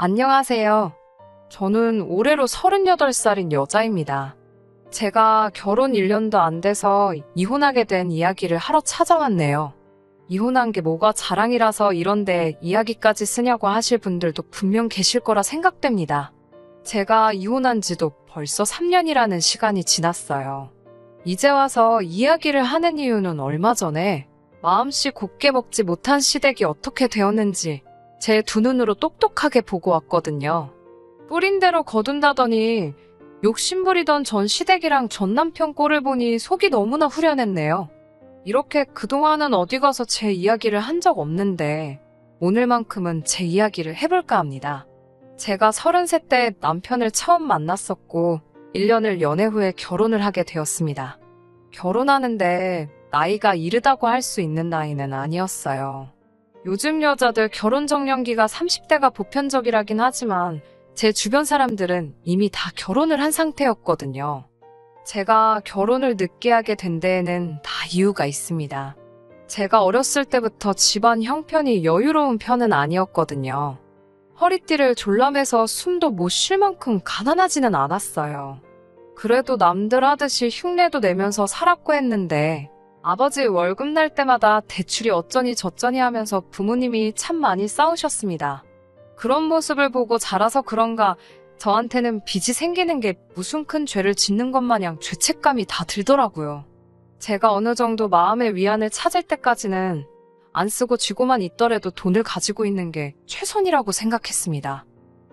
안녕하세요. 저는 올해로 38살인 여자입니다. 제가 결혼 1년도 안 돼서 이혼하게 된 이야기를 하러 찾아왔네요. 이혼한 게 뭐가 자랑이라서 이런데 이야기까지 쓰냐고 하실 분들도 분명 계실 거라 생각됩니다. 제가 이혼한 지도 벌써 3년이라는 시간이 지났어요. 이제 와서 이야기를 하는 이유는 얼마 전에 마음씨 곱게 먹지 못한 시댁이 어떻게 되었는지 제 두 눈으로 똑똑하게 보고 왔거든요. 뿌린 대로 거둔다더니 욕심부리던 전 시댁이랑 전 남편 꼴을 보니 속이 너무나 후련했네요. 이렇게 그동안은 어디 가서 제 이야기를 한 적 없는데 오늘만큼은 제 이야기를 해볼까 합니다. 제가 33 때 남편을 처음 만났었고 1년을 연애 후에 결혼을 하게 되었습니다. 결혼하는데 나이가 이르다고 할 수 있는 나이는 아니었어요. 요즘 여자들 결혼 정년기가 30대가 보편적이라긴 하지만 제 주변 사람들은 이미 다 결혼을 한 상태였거든요. 제가 결혼을 늦게 하게 된 데에는 다 이유가 있습니다. 제가 어렸을 때부터 집안 형편이 여유로운 편은 아니었거든요. 허리띠를 졸라매서 숨도 못 쉴 만큼 가난하지는 않았어요. 그래도 남들 하듯이 흉내도 내면서 살았고 했는데 아버지 월급 날 때마다 대출이 어쩌니 저쩌니 하면서 부모님이 참 많이 싸우셨습니다. 그런 모습을 보고 자라서 그런가 저한테는 빚이 생기는 게 무슨 큰 죄를 짓는 것 마냥 죄책감이 다 들더라고요. 제가 어느 정도 마음의 위안을 찾을 때까지는 안 쓰고 쥐고만 있더라도 돈을 가지고 있는 게 최선이라고 생각했습니다.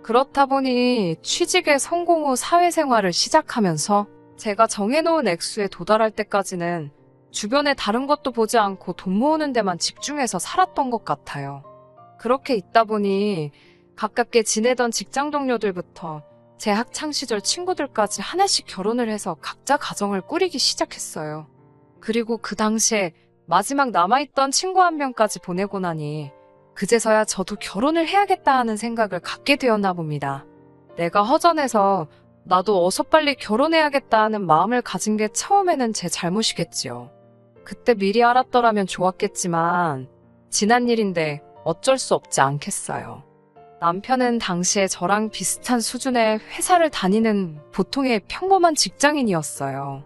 그렇다 보니 취직에 성공 후 사회생활을 시작하면서 제가 정해놓은 액수에 도달할 때까지는 주변에 다른 것도 보지 않고 돈 모으는 데만 집중해서 살았던 것 같아요. 그렇게 있다 보니 가깝게 지내던 직장 동료들부터 제 학창 시절 친구들까지 하나씩 결혼을 해서 각자 가정을 꾸리기 시작했어요. 그리고 그 당시에 마지막 남아있던 친구 한 명까지 보내고 나니 그제서야 저도 결혼을 해야겠다 하는 생각을 갖게 되었나 봅니다. 내가 허전해서 나도 어서 빨리 결혼해야겠다 하는 마음을 가진 게 처음에는 제 잘못이겠지요. 그때 미리 알았더라면 좋았겠지만 지난 일인데 어쩔 수 없지 않겠어요. 남편은 당시에 저랑 비슷한 수준의 회사를 다니는 보통의 평범한 직장인이었어요.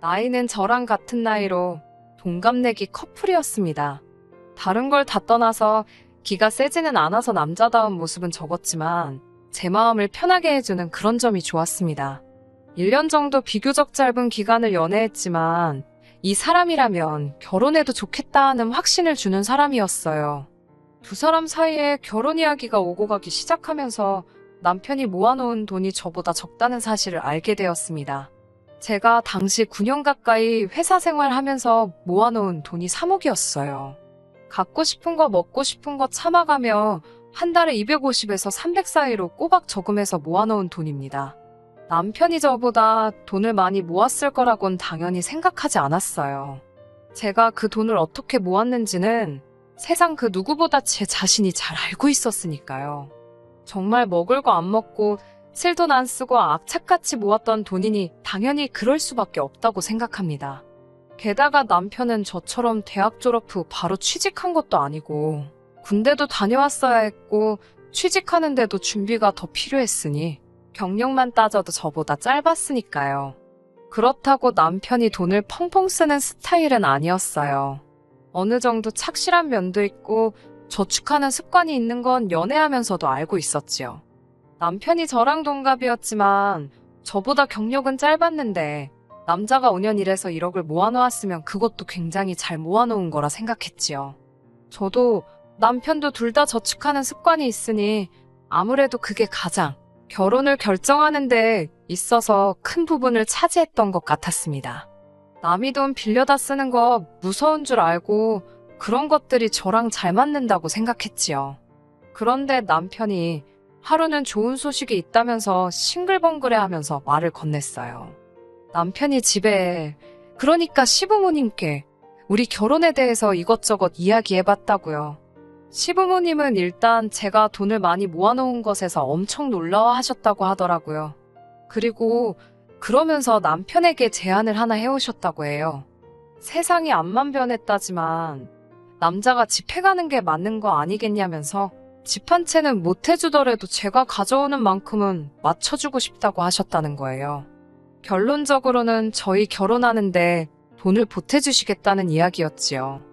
나이는 저랑 같은 나이로 동갑내기 커플이었습니다. 다른 걸 다 떠나서 기가 세지는 않아서 남자다운 모습은 적었지만 제 마음을 편하게 해주는 그런 점이 좋았습니다. 1년 정도 비교적 짧은 기간을 연애했지만 이 사람이라면 결혼해도 좋겠다 하는 확신을 주는 사람이었어요. 두 사람 사이에 결혼 이야기가 오고 가기 시작하면서 남편이 모아놓은 돈이 저보다 적다는 사실을 알게 되었습니다. 제가 당시 9년 가까이 회사 생활하면서 모아놓은 돈이 3억이었어요. 갖고 싶은 거 먹고 싶은 거 참아가며 한 달에 250에서 300 사이로 꼬박 저금해서 모아놓은 돈입니다. 남편이 저보다 돈을 많이 모았을 거라곤 당연히 생각하지 않았어요. 제가 그 돈을 어떻게 모았는지는 세상 그 누구보다 제 자신이 잘 알고 있었으니까요. 정말 먹을 거 안 먹고 쓸 돈 안 쓰고 악착같이 모았던 돈이니 당연히 그럴 수밖에 없다고 생각합니다. 게다가 남편은 저처럼 대학 졸업 후 바로 취직한 것도 아니고 군대도 다녀왔어야 했고 취직하는데도 준비가 더 필요했으니 경력만 따져도 저보다 짧았으니까요. 그렇다고 남편이 돈을 펑펑 쓰는 스타일은 아니었어요. 어느 정도 착실한 면도 있고 저축하는 습관이 있는 건 연애하면서도 알고 있었지요. 남편이 저랑 동갑이었지만 저보다 경력은 짧았는데 남자가 5년 일해서 1억을 모아놓았으면 그것도 굉장히 잘 모아놓은 거라 생각했지요. 저도 남편도 둘 다 저축하는 습관이 있으니 아무래도 그게 가장 결혼을 결정하는 데 있어서 큰 부분을 차지했던 것 같았습니다. 남이 돈 빌려다 쓰는 거 무서운 줄 알고 그런 것들이 저랑 잘 맞는다고 생각했지요. 그런데 남편이 하루는 좋은 소식이 있다면서 싱글벙글해 하면서 말을 건넸어요. 남편이 집에, 그러니까 시부모님께 우리 결혼에 대해서 이것저것 이야기해봤다고요. 시부모님은 일단 제가 돈을 많이 모아놓은 것에서 엄청 놀라워 하셨다고 하더라고요. 그리고 그러면서 남편에게 제안을 하나 해오셨다고 해요. 세상이 앞만 변했다지만 남자가 집해 가는 게 맞는 거 아니겠냐면서 집 한 채는 못 해주더라도 제가 가져오는 만큼은 맞춰주고 싶다고 하셨다는 거예요. 결론적으로는 저희 결혼하는데 돈을 보태주시겠다는 이야기였지요.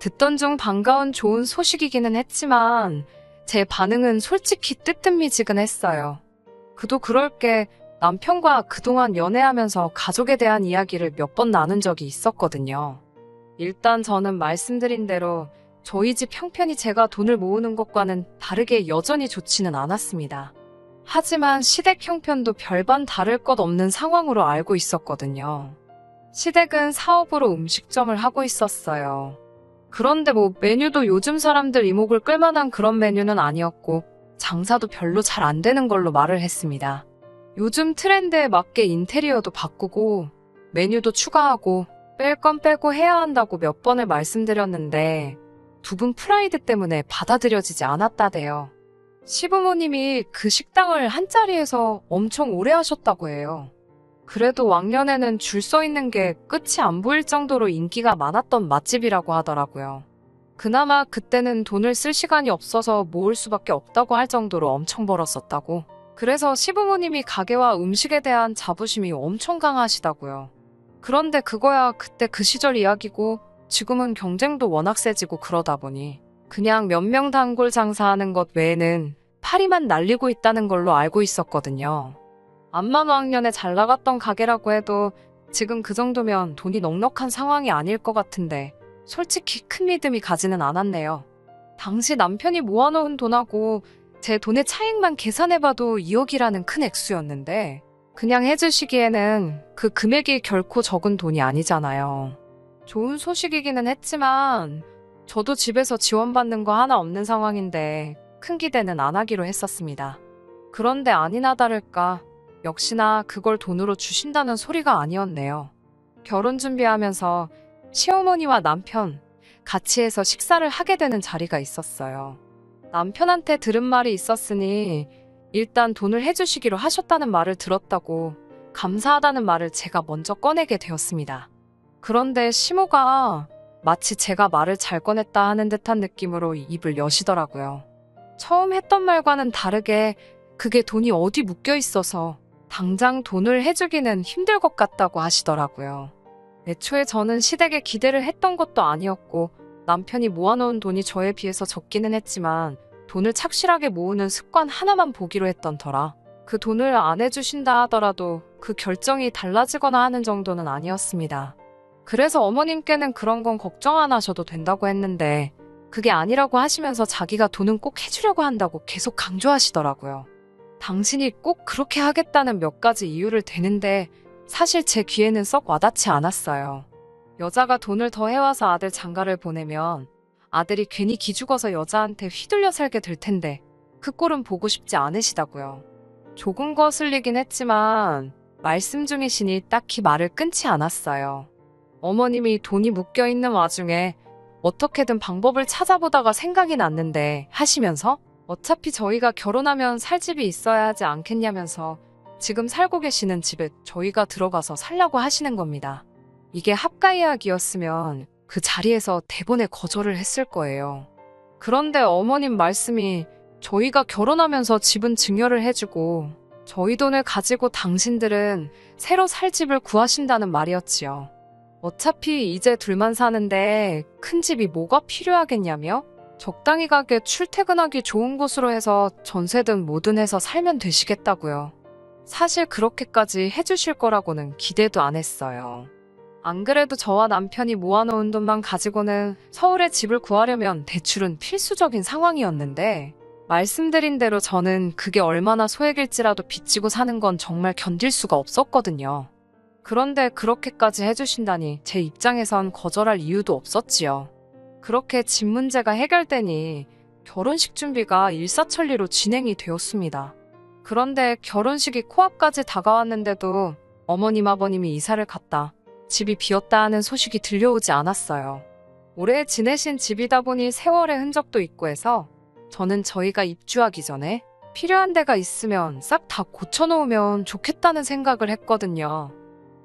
듣던 중 반가운 좋은 소식이기는 했지만 제 반응은 솔직히 뜨뜻미지근했어요. 그도 그럴 게 남편과 그동안 연애하면서 가족에 대한 이야기를 몇 번 나눈 적이 있었거든요. 일단 저는 말씀드린 대로 저희 집 형편이 제가 돈을 모으는 것과는 다르게 여전히 좋지는 않았습니다. 하지만 시댁 형편도 별반 다를 것 없는 상황으로 알고 있었거든요. 시댁은 사업으로 음식점을 하고 있었어요. 그런데 뭐 메뉴도 요즘 사람들 이목을 끌만한 그런 메뉴는 아니었고 장사도 별로 잘 안 되는 걸로 말을 했습니다. 요즘 트렌드에 맞게 인테리어도 바꾸고 메뉴도 추가하고 뺄 건 빼고 해야 한다고 몇 번을 말씀드렸는데 두 분 프라이드 때문에 받아들여지지 않았다대요. 시부모님이 그 식당을 한 자리에서 엄청 오래 하셨다고 해요. 그래도 왕년에는 줄 서 있는 게 끝이 안 보일 정도로 인기가 많았던 맛집이라고 하더라고요. 그나마 그때는 돈을 쓸 시간이 없어서 모을 수밖에 없다고 할 정도로 엄청 벌었었다고. 그래서 시부모님이 가게와 음식에 대한 자부심이 엄청 강하시다고요. 그런데 그거야 그때 그 시절 이야기고 지금은 경쟁도 워낙 세지고 그러다 보니 그냥 몇 명 단골 장사하는 것 외에는 파리만 날리고 있다는 걸로 알고 있었거든요. 암만 왕년에 잘 나갔던 가게라고 해도 지금 그 정도면 돈이 넉넉한 상황이 아닐 것 같은데 솔직히 큰 믿음이 가지는 않았네요. 당시 남편이 모아놓은 돈하고 제 돈의 차익만 계산해봐도 2억이라는 큰 액수였는데 그냥 해주시기에는 그 금액이 결코 적은 돈이 아니잖아요. 좋은 소식이기는 했지만 저도 집에서 지원받는 거 하나 없는 상황인데 큰 기대는 안 하기로 했었습니다. 그런데 아니나 다를까 역시나 그걸 돈으로 주신다는 소리가 아니었네요. 결혼 준비하면서 시어머니와 남편 같이 해서 식사를 하게 되는 자리가 있었어요. 남편한테 들은 말이 있었으니 일단 돈을 해주시기로 하셨다는 말을 들었다고 감사하다는 말을 제가 먼저 꺼내게 되었습니다. 그런데 시모가 마치 제가 말을 잘 꺼냈다 하는 듯한 느낌으로 입을 여시더라고요. 처음 했던 말과는 다르게 그게 돈이 어디 묶여 있어서 당장 돈을 해주기는 힘들 것 같다고 하시더라고요. 애초에 저는 시댁에 기대를 했던 것도 아니었고 남편이 모아놓은 돈이 저에 비해서 적기는 했지만 돈을 착실하게 모으는 습관 하나만 보기로 했던 터라 그 돈을 안 해주신다 하더라도 그 결정이 달라지거나 하는 정도는 아니었습니다. 그래서 어머님께는 그런 건 걱정 안 하셔도 된다고 했는데 그게 아니라고 하시면서 자기가 돈은 꼭 해주려고 한다고 계속 강조하시더라고요. 당신이 꼭 그렇게 하겠다는 몇 가지 이유를 대는데 사실 제 귀에는 썩 와닿지 않았어요. 여자가 돈을 더 해와서 아들 장가를 보내면 아들이 괜히 기죽어서 여자한테 휘둘려 살게 될 텐데 그 꼴은 보고 싶지 않으시다고요. 조금 거슬리긴 했지만 말씀 중이시니 딱히 말을 끊지 않았어요. 어머님이 돈이 묶여 있는 와중에 어떻게든 방법을 찾아보다가 생각이 났는데 하시면서 어차피 저희가 결혼하면 살 집이 있어야 하지 않겠냐면서 지금 살고 계시는 집에 저희가 들어가서 살라고 하시는 겁니다. 이게 합가 이야기였으면 그 자리에서 대본에 거절을 했을 거예요. 그런데 어머님 말씀이 저희가 결혼하면서 집은 증여를 해주고 저희 돈을 가지고 당신들은 새로 살 집을 구하신다는 말이었지요. 어차피 이제 둘만 사는데 큰 집이 뭐가 필요하겠냐며? 적당히 가게 출퇴근하기 좋은 곳으로 해서 전세든 뭐든 해서 살면 되시겠다고요. 사실 그렇게까지 해주실 거라고는 기대도 안 했어요. 안 그래도 저와 남편이 모아놓은 돈만 가지고는 서울에 집을 구하려면 대출은 필수적인 상황이었는데 말씀드린 대로 저는 그게 얼마나 소액일지라도 빚지고 사는 건 정말 견딜 수가 없었거든요. 그런데 그렇게까지 해주신다니 제 입장에선 거절할 이유도 없었지요. 그렇게 집 문제가 해결되니 결혼식 준비가 일사천리로 진행이 되었습니다. 그런데 결혼식이 코앞까지 다가왔는데도 어머님 아버님이 이사를 갔다. 집이 비었다 하는 소식이 들려오지 않았어요. 오래 지내신 집이다 보니 세월의 흔적도 있고 해서 저는 저희가 입주하기 전에 필요한 데가 있으면 싹 다 고쳐놓으면 좋겠다는 생각을 했거든요.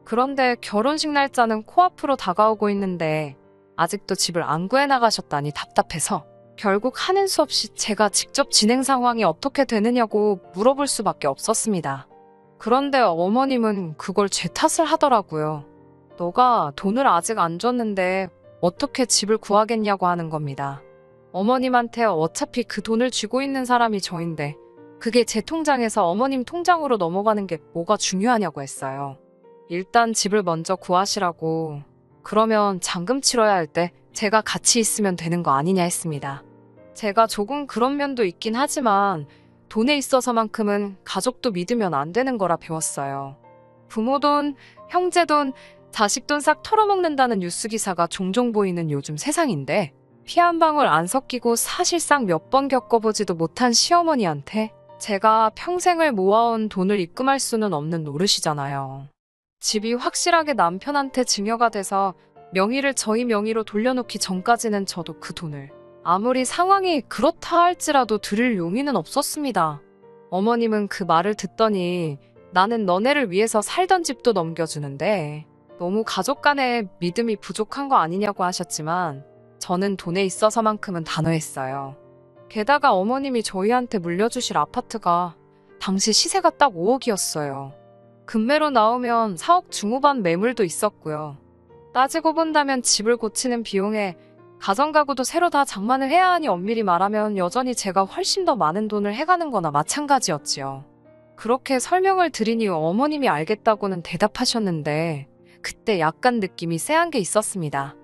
그런데 결혼식 날짜는 코앞으로 다가오고 있는데 아직도 집을 안 구해 나가셨다니 답답해서 결국 하는 수 없이 제가 직접 진행 상황이 어떻게 되느냐고 물어볼 수밖에 없었습니다. 그런데 어머님은 그걸 제 탓을 하더라고요. 너가 돈을 아직 안 줬는데 어떻게 집을 구하겠냐고 하는 겁니다. 어머님한테 어차피 그 돈을 쥐고 있는 사람이 저인데 그게 제 통장에서 어머님 통장으로 넘어가는 게 뭐가 중요하냐고 했어요. 일단 집을 먼저 구하시라고. 그러면 잔금 치러야 할 때 제가 같이 있으면 되는 거 아니냐 했습니다. 제가 조금 그런 면도 있긴 하지만 돈에 있어서만큼은 가족도 믿으면 안 되는 거라 배웠어요. 부모 돈, 형제 돈, 자식 돈 싹 털어먹는다는 뉴스 기사가 종종 보이는 요즘 세상인데 피 한 방울 안 섞이고 사실상 몇 번 겪어보지도 못한 시어머니한테 제가 평생을 모아온 돈을 입금할 수는 없는 노릇이잖아요. 집이 확실하게 남편한테 증여가 돼서 명의를 저희 명의로 돌려놓기 전까지는 저도 그 돈을 아무리 상황이 그렇다 할지라도 드릴 용의는 없었습니다. 어머님은 그 말을 듣더니 나는 너네를 위해서 살던 집도 넘겨주는데 너무 가족 간의 믿음이 부족한 거 아니냐고 하셨지만 저는 돈에 있어서만큼은 단호했어요. 게다가 어머님이 저희한테 물려주실 아파트가 당시 시세가 딱 5억이었어요. 금매로 나오면 4억 중후반 매물도 있었고요. 따지고 본다면 집을 고치는 비용에 가정가구도 새로 다 장만을 해야 하니 엄밀히 말하면 여전히 제가 훨씬 더 많은 돈을 해가는 거나 마찬가지였지요. 그렇게 설명을 드리니 어머님이 알겠다고는 대답하셨는데 그때 약간 느낌이 쎄한 게 있었습니다.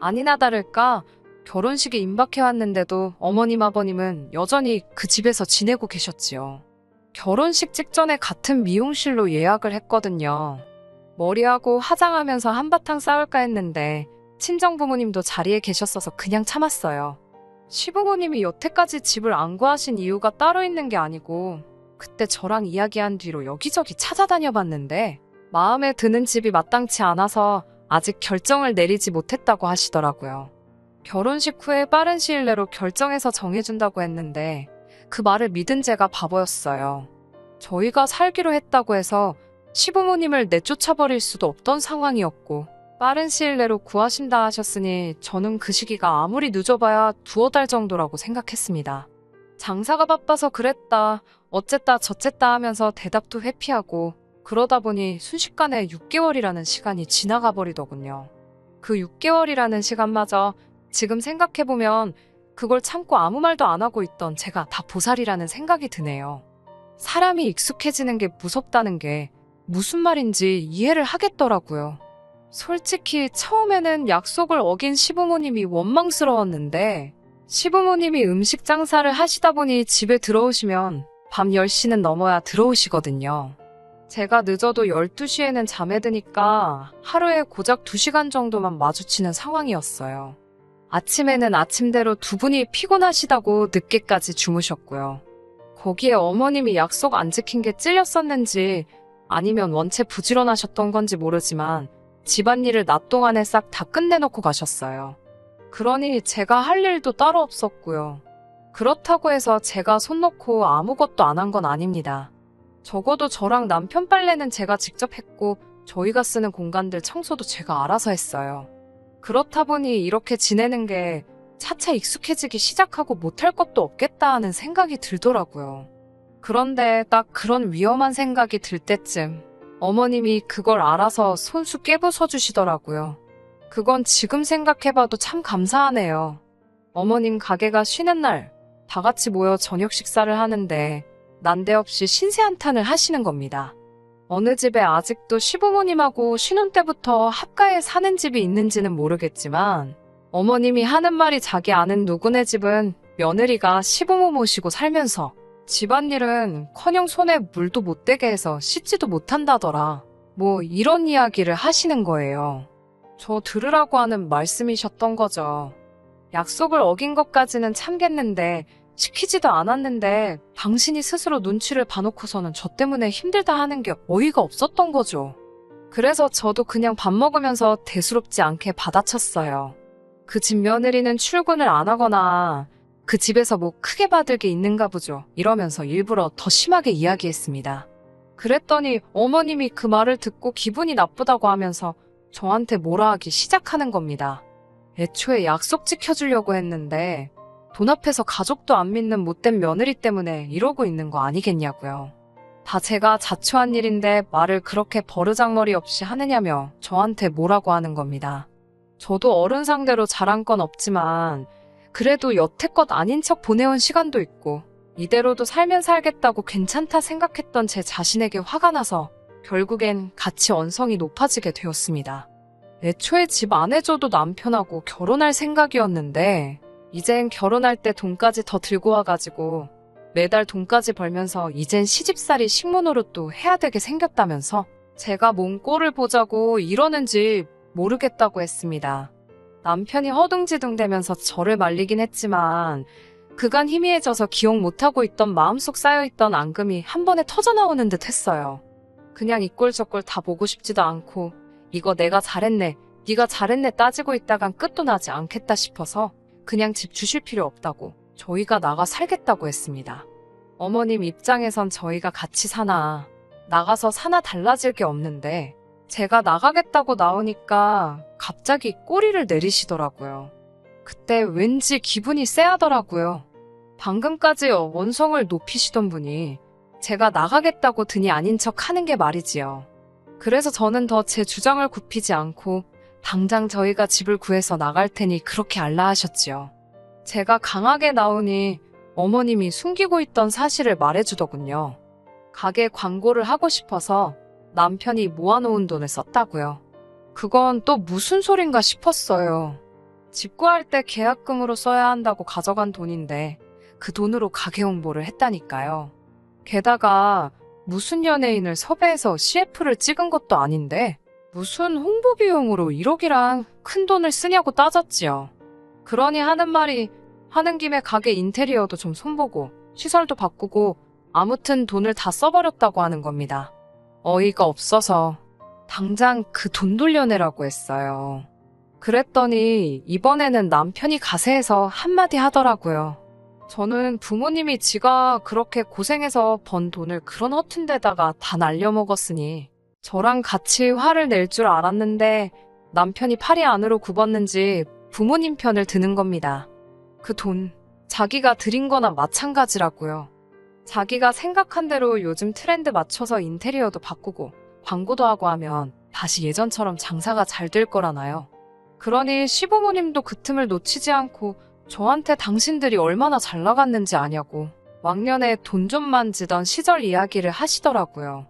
아니나 다를까 결혼식이 임박해왔는데도 어머님 아버님은 여전히 그 집에서 지내고 계셨지요. 결혼식 직전에 같은 미용실로 예약을 했거든요. 머리하고 화장하면서 한바탕 싸울까 했는데 친정 부모님도 자리에 계셨어서 그냥 참았어요. 시부모님이 여태까지 집을 안 구하신 이유가 따로 있는 게 아니고 그때 저랑 이야기한 뒤로 여기저기 찾아다녀 봤는데 마음에 드는 집이 마땅치 않아서 아직 결정을 내리지 못했다고 하시더라고요. 결혼식 후에 빠른 시일 내로 결정해서 정해준다고 했는데 그 말을 믿은 제가 바보였어요. 저희가 살기로 했다고 해서 시부모님을 내쫓아버릴 수도 없던 상황이었고 빠른 시일 내로 구하신다 하셨으니 저는 그 시기가 아무리 늦어봐야 두어 달 정도라고 생각했습니다. 장사가 바빠서 그랬다, 어쨌다 저쨌다 하면서 대답도 회피하고 그러다 보니 순식간에 6개월이라는 시간이 지나가 버리더군요. 그 6개월이라는 시간마저 지금 생각해보면 그걸 참고 아무 말도 안 하고 있던 제가 다 보살이라는 생각이 드네요. 사람이 익숙해지는 게 무섭다는 게 무슨 말인지 이해를 하겠더라고요. 솔직히 처음에는 약속을 어긴 시부모님이 원망스러웠는데 시부모님이 음식 장사를 하시다 보니 집에 들어오시면 밤 10시는 넘어야 들어오시거든요. 제가 늦어도 12시에는 잠에 드니까 하루에 고작 2시간 정도만 마주치는 상황이었어요. 아침에는 아침대로 두 분이 피곤하시다고 늦게까지 주무셨고요. 거기에 어머님이 약속 안 지킨 게 찔렸었는지 아니면 원체 부지런하셨던 건지 모르지만 집안일을 낮 동안에 싹 다 끝내놓고 가셨어요. 그러니 제가 할 일도 따로 없었고요. 그렇다고 해서 제가 손 놓고 아무것도 안 한 건 아닙니다. 적어도 저랑 남편 빨래는 제가 직접 했고 저희가 쓰는 공간들 청소도 제가 알아서 했어요. 그렇다 보니 이렇게 지내는 게 차차 익숙해지기 시작하고 못할 것도 없겠다 하는 생각이 들더라고요. 그런데 딱 그런 위험한 생각이 들 때쯤 어머님이 그걸 알아서 손수 깨부숴 주시더라고요. 그건 지금 생각해봐도 참 감사하네요. 어머님 가게가 쉬는 날 다 같이 모여 저녁 식사를 하는데 난데없이 신세 한탄을 하시는 겁니다. 어느 집에 아직도 시부모님하고 쉬는 때부터 합가에 사는 집이 있는지는 모르겠지만 어머님이 하는 말이 자기 아는 누구네 집은 며느리가 시부모 모시고 살면서 집안일은 커녕 손에 물도 못 대게 해서 씻지도 못한다더라. 뭐 이런 이야기를 하시는 거예요. 저 들으라고 하는 말씀이셨던 거죠. 약속을 어긴 것까지는 참겠는데 시키지도 않았는데 당신이 스스로 눈치를 봐놓고서는 저 때문에 힘들다 하는 게 어이가 없었던 거죠. 그래서 저도 그냥 밥 먹으면서 대수롭지 않게 받아쳤어요. 그 집 며느리는 출근을 안 하거나 그 집에서 뭐 크게 받을 게 있는가 보죠. 이러면서 일부러 더 심하게 이야기했습니다. 그랬더니 어머님이 그 말을 듣고 기분이 나쁘다고 하면서 저한테 뭐라 하기 시작하는 겁니다. 애초에 약속 지켜주려고 했는데 돈 앞에서 가족도 안 믿는 못된 며느리 때문에 이러고 있는 거 아니겠냐고요. 다 제가 자초한 일인데 말을 그렇게 버르장머리 없이 하느냐며 저한테 뭐라고 하는 겁니다. 저도 어른 상대로 잘한 건 없지만 그래도 여태껏 아닌 척 보내온 시간도 있고 이대로도 살면 살겠다고 괜찮다 생각했던 제 자신에게 화가 나서 결국엔 같이 언성이 높아지게 되었습니다. 애초에 집 안 해줘도 남편하고 결혼할 생각이었는데 이젠 결혼할 때 돈까지 더 들고 와가지고 매달 돈까지 벌면서 이젠 시집살이 식모노릇도 해야 되게 생겼다면서 제가 뭔 꼴을 보자고 이러는지 모르겠다고 했습니다. 남편이 허둥지둥대면서 저를 말리긴 했지만 그간 희미해져서 기억 못하고 있던 마음속 쌓여있던 앙금이 한 번에 터져나오는 듯 했어요. 그냥 이꼴저꼴 다 보고 싶지도 않고 이거 내가 잘했네, 네가 잘했네 따지고 있다간 끝도 나지 않겠다 싶어서 그냥 집 주실 필요 없다고 저희가 나가 살겠다고 했습니다. 어머님 입장에선 저희가 같이 사나 나가서 사나 달라질 게 없는데 제가 나가겠다고 나오니까 갑자기 꼬리를 내리시더라고요. 그때 왠지 기분이 쎄하더라고요. 방금까지 원성을 높이시던 분이 제가 나가겠다고 드니 아닌 척 하는 게 말이지요. 그래서 저는 더 제 주장을 굽히지 않고 당장 저희가 집을 구해서 나갈 테니 그렇게 알라 하셨지요. 제가 강하게 나오니 어머님이 숨기고 있던 사실을 말해주더군요. 가게 광고를 하고 싶어서 남편이 모아놓은 돈을 썼다고요. 그건 또 무슨 소린가 싶었어요. 집 구할 때 계약금으로 써야 한다고 가져간 돈인데 그 돈으로 가게 홍보를 했다니까요. 게다가 무슨 연예인을 섭외해서 CF를 찍은 것도 아닌데 무슨 홍보 비용으로 1억이란 큰 돈을 쓰냐고 따졌지요. 그러니 하는 말이 하는 김에 가게 인테리어도 좀 손보고 시설도 바꾸고 아무튼 돈을 다 써버렸다고 하는 겁니다. 어이가 없어서 당장 그 돈 돌려내라고 했어요. 그랬더니 이번에는 남편이 가세해서 한마디 하더라고요. 저는 부모님이 지가 그렇게 고생해서 번 돈을 그런 허튼 데다가 다 날려먹었으니 저랑 같이 화를 낼 줄 알았는데 남편이 팔이 안으로 굽었는지 부모님 편을 드는 겁니다. 그 돈, 자기가 드린 거나 마찬가지라고요. 자기가 생각한 대로 요즘 트렌드 맞춰서 인테리어도 바꾸고 광고도 하고 하면 다시 예전처럼 장사가 잘 될 거라나요. 그러니 시부모님도 그 틈을 놓치지 않고 저한테 당신들이 얼마나 잘 나갔는지 아냐고 왕년에 돈 좀 만지던 시절 이야기를 하시더라고요.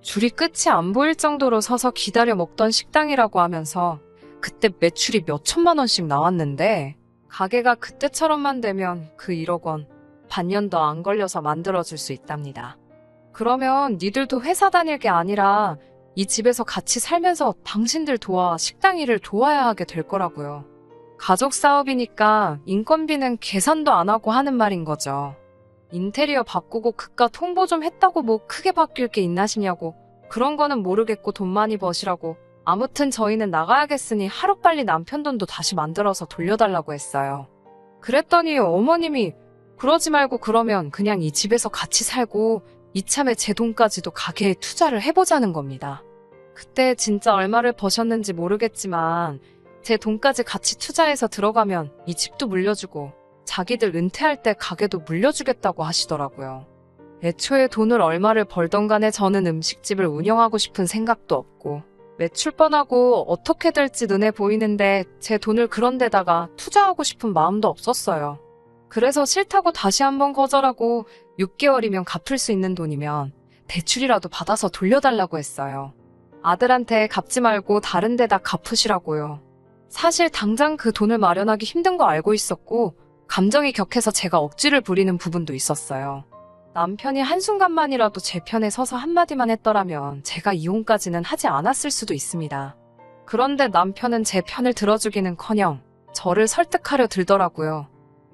줄이 끝이 안 보일 정도로 서서 기다려 먹던 식당이라고 하면서 그때 매출이 몇 천만 원씩 나왔는데 가게가 그때처럼만 되면 그 1억 원 반년 더 안 걸려서 만들어줄 수 있답니다. 그러면 니들도 회사 다닐 게 아니라 이 집에서 같이 살면서 당신들 도와 식당 일을 도와야 하게 될 거라고요. 가족 사업이니까 인건비는 계산도 안 하고 하는 말인 거죠. 인테리어 바꾸고 그깟 홍보 좀 했다고 뭐 크게 바뀔 게 있나시냐고 그런 거는 모르겠고 돈 많이 버시라고 아무튼 저희는 나가야겠으니 하루빨리 남편 돈도 다시 만들어서 돌려달라고 했어요. 그랬더니 어머님이 그러지 말고 그러면 그냥 이 집에서 같이 살고 이참에 제 돈까지도 가게에 투자를 해보자는 겁니다. 그때 진짜 얼마를 버셨는지 모르겠지만 제 돈까지 같이 투자해서 들어가면 이 집도 물려주고 자기들 은퇴할 때 가게도 물려주겠다고 하시더라고요. 애초에 돈을 얼마를 벌던 간에 저는 음식집을 운영하고 싶은 생각도 없고 매출 뻔하고 어떻게 될지 눈에 보이는데 제 돈을 그런 데다가 투자하고 싶은 마음도 없었어요. 그래서 싫다고 다시 한번 거절하고 6개월이면 갚을 수 있는 돈이면 대출이라도 받아서 돌려달라고 했어요. 아들한테 갚지 말고 다른 데다 갚으시라고요. 사실 당장 그 돈을 마련하기 힘든 거 알고 있었고 감정이 격해서 제가 억지를 부리는 부분도 있었어요. 남편이 한순간만이라도 제 편에 서서 한마디만 했더라면 제가 이혼까지는 하지 않았을 수도 있습니다. 그런데 남편은 제 편을 들어주기는 커녕 저를 설득하려 들더라고요.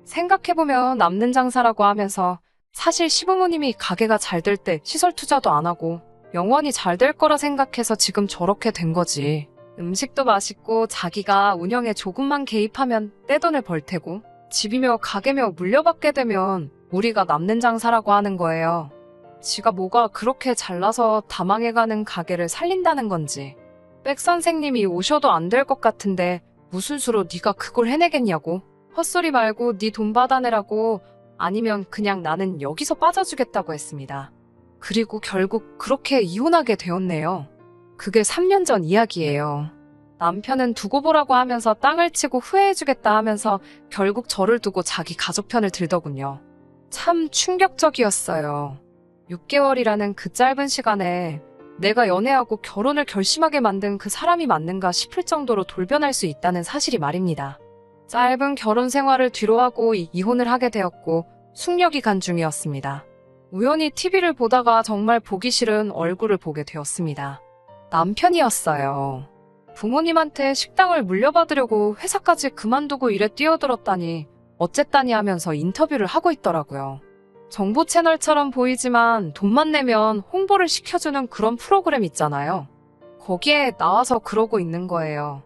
생각해보면 남는 장사라고 하면서 사실 시부모님이 가게가 잘 될 때 시설 투자도 안 하고 영원히 잘 될 거라 생각해서 지금 저렇게 된 거지. 음식도 맛있고 자기가 운영에 조금만 개입하면 떼돈을 벌 테고 집이며 가게며 물려받게 되면 우리가 남는 장사라고 하는 거예요. 지가 뭐가 그렇게 잘나서 다 망해가는 가게를 살린다는 건지. 백 선생님이 오셔도 안 될 것 같은데 무슨 수로 네가 그걸 해내겠냐고 헛소리 말고 네 돈 받아내라고 아니면 그냥 나는 여기서 빠져주겠다고 했습니다. 그리고 결국 그렇게 이혼하게 되었네요. 그게 3년 전 이야기예요. 남편은 두고 보라고 하면서 땅을 치고 후회해주겠다 하면서 결국 저를 두고 자기 가족 편을 들더군요. 참 충격적이었어요. 6개월이라는 그 짧은 시간에 내가 연애하고 결혼을 결심하게 만든 그 사람이 맞는가 싶을 정도로 돌변할 수 있다는 사실이 말입니다. 짧은 결혼 생활을 뒤로하고 이- 이혼을 하게 되었고 숙녀기 간 중이었습니다. 우연히 TV를 보다가 정말 보기 싫은 얼굴을 보게 되었습니다. 남편이었어요. 부모님한테 식당을 물려받으려고 회사까지 그만두고 일에 뛰어들었다니 어쨌다니 하면서 인터뷰를 하고 있더라고요. 정보 채널처럼 보이지만 돈만 내면 홍보를 시켜주는 그런 프로그램 있잖아요. 거기에 나와서 그러고 있는 거예요.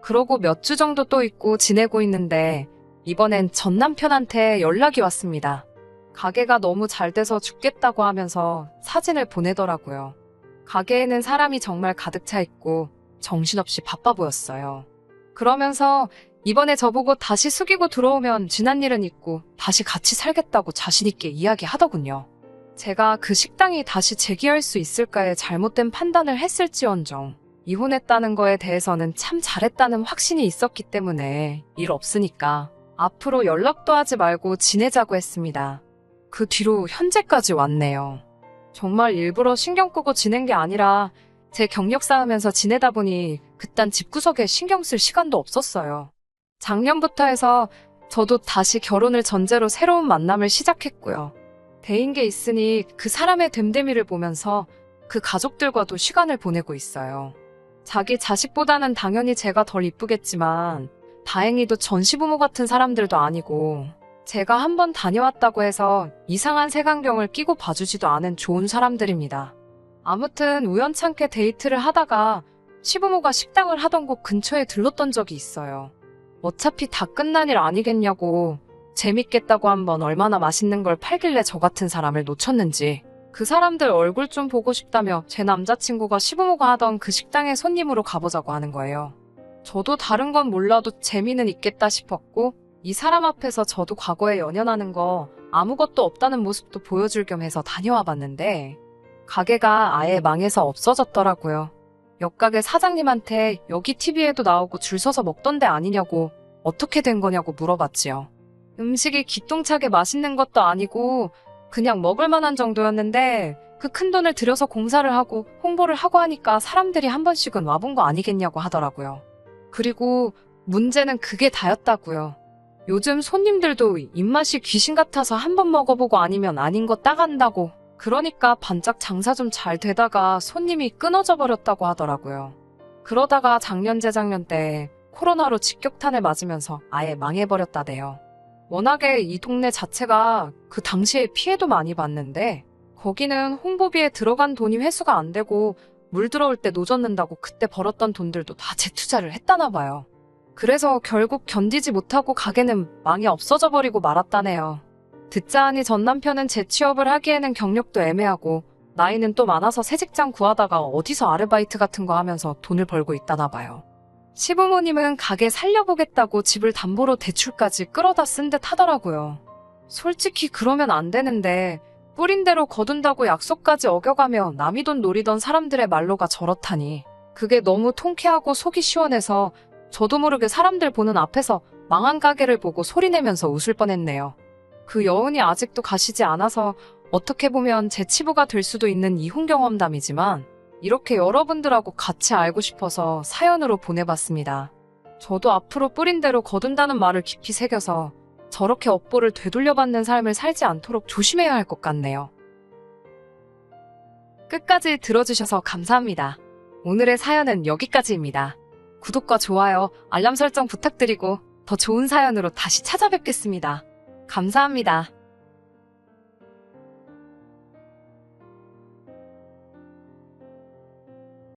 그러고 몇 주 정도 또 있고 지내고 있는데 이번엔 전 남편한테 연락이 왔습니다. 가게가 너무 잘 돼서 죽겠다고 하면서 사진을 보내더라고요. 가게에는 사람이 정말 가득 차 있고 정신없이 바빠 보였어요. 그러면서 이번에 저보고 다시 숙이고 들어오면 지난 일은 잊고 다시 같이 살겠다고 자신있게 이야기하더군요. 제가 그 식당이 다시 재기할 수 있을까에 잘못된 판단을 했을지언정 이혼했다는 거에 대해서는 참 잘했다는 확신이 있었기 때문에 일 없으니까 앞으로 연락도 하지 말고 지내자고 했습니다. 그 뒤로 현재까지 왔네요. 정말 일부러 신경 끄고 지낸 게 아니라 제 경력 쌓으면서 지내다 보니 그딴 집구석에 신경 쓸 시간도 없었어요. 작년부터 해서 저도 다시 결혼을 전제로 새로운 만남을 시작했고요. 대인 게 있으니 그 사람의 됨됨이를 보면서 그 가족들과도 시간을 보내고 있어요. 자기 자식보다는 당연히 제가 덜 이쁘겠지만 다행히도 전시부모 같은 사람들도 아니고 제가 한번 다녀왔다고 해서 이상한 색안경을 끼고 봐주지도 않은 좋은 사람들입니다. 아무튼 우연찮게 데이트를 하다가 시부모가 식당을 하던 곳 근처에 들렀던 적이 있어요. 어차피 다 끝난 일 아니겠냐고 재밌겠다고 한번 얼마나 맛있는 걸 팔길래 저 같은 사람을 놓쳤는지 그 사람들 얼굴 좀 보고 싶다며 제 남자친구가 시부모가 하던 그 식당에 손님으로 가보자고 하는 거예요. 저도 다른 건 몰라도 재미는 있겠다 싶었고 이 사람 앞에서 저도 과거에 연연하는 거 아무것도 없다는 모습도 보여줄 겸 해서 다녀와 봤는데 가게가 아예 망해서 없어졌더라고요. 옆가게 사장님한테 여기 TV에도 나오고 줄 서서 먹던 데 아니냐고 어떻게 된 거냐고 물어봤지요. 음식이 기똥차게 맛있는 것도 아니고 그냥 먹을 만한 정도였는데 그 큰 돈을 들여서 공사를 하고 홍보를 하고 하니까 사람들이 한 번씩은 와본 거 아니겠냐고 하더라고요. 그리고 문제는 그게 다였다고요. 요즘 손님들도 입맛이 귀신 같아서 한 번 먹어보고 아니면 아닌 거 따간다고 그러니까 반짝 장사 좀 잘 되다가 손님이 끊어져 버렸다고 하더라고요. 그러다가 작년 재작년 때 코로나로 직격탄을 맞으면서 아예 망해버렸다대요. 워낙에 이 동네 자체가 그 당시에 피해도 많이 봤는데 거기는 홍보비에 들어간 돈이 회수가 안 되고 물 들어올 때 노젓는다고 그때 벌었던 돈들도 다 재투자를 했다나 봐요. 그래서 결국 견디지 못하고 가게는 망이 없어져 버리고 말았다네요. 듣자 하니 전 남편은 재취업을 하기에는 경력도 애매하고 나이는 또 많아서 새 직장 구하다가 어디서 아르바이트 같은 거 하면서 돈을 벌고 있다나 봐요. 시부모님은 가게 살려보겠다고 집을 담보로 대출까지 끌어다 쓴 듯 하더라고요. 솔직히 그러면 안 되는데 뿌린 대로 거둔다고 약속까지 어겨가며 남이 돈 노리던 사람들의 말로가 저렇다니 그게 너무 통쾌하고 속이 시원해서 저도 모르게 사람들 보는 앞에서 망한 가게를 보고 소리내면서 웃을 뻔했네요. 그 여운이 아직도 가시지 않아서 어떻게 보면 제 치부가 될 수도 있는 이혼 경험담이지만 이렇게 여러분들하고 같이 알고 싶어서 사연으로 보내봤습니다. 저도 앞으로 뿌린 대로 거둔다는 말을 깊이 새겨서 저렇게 업보를 되돌려받는 삶을 살지 않도록 조심해야 할 것 같네요. 끝까지 들어주셔서 감사합니다. 오늘의 사연은 여기까지입니다. 구독과 좋아요, 알람 설정 부탁드리고 더 좋은 사연으로 다시 찾아뵙겠습니다. 감사합니다.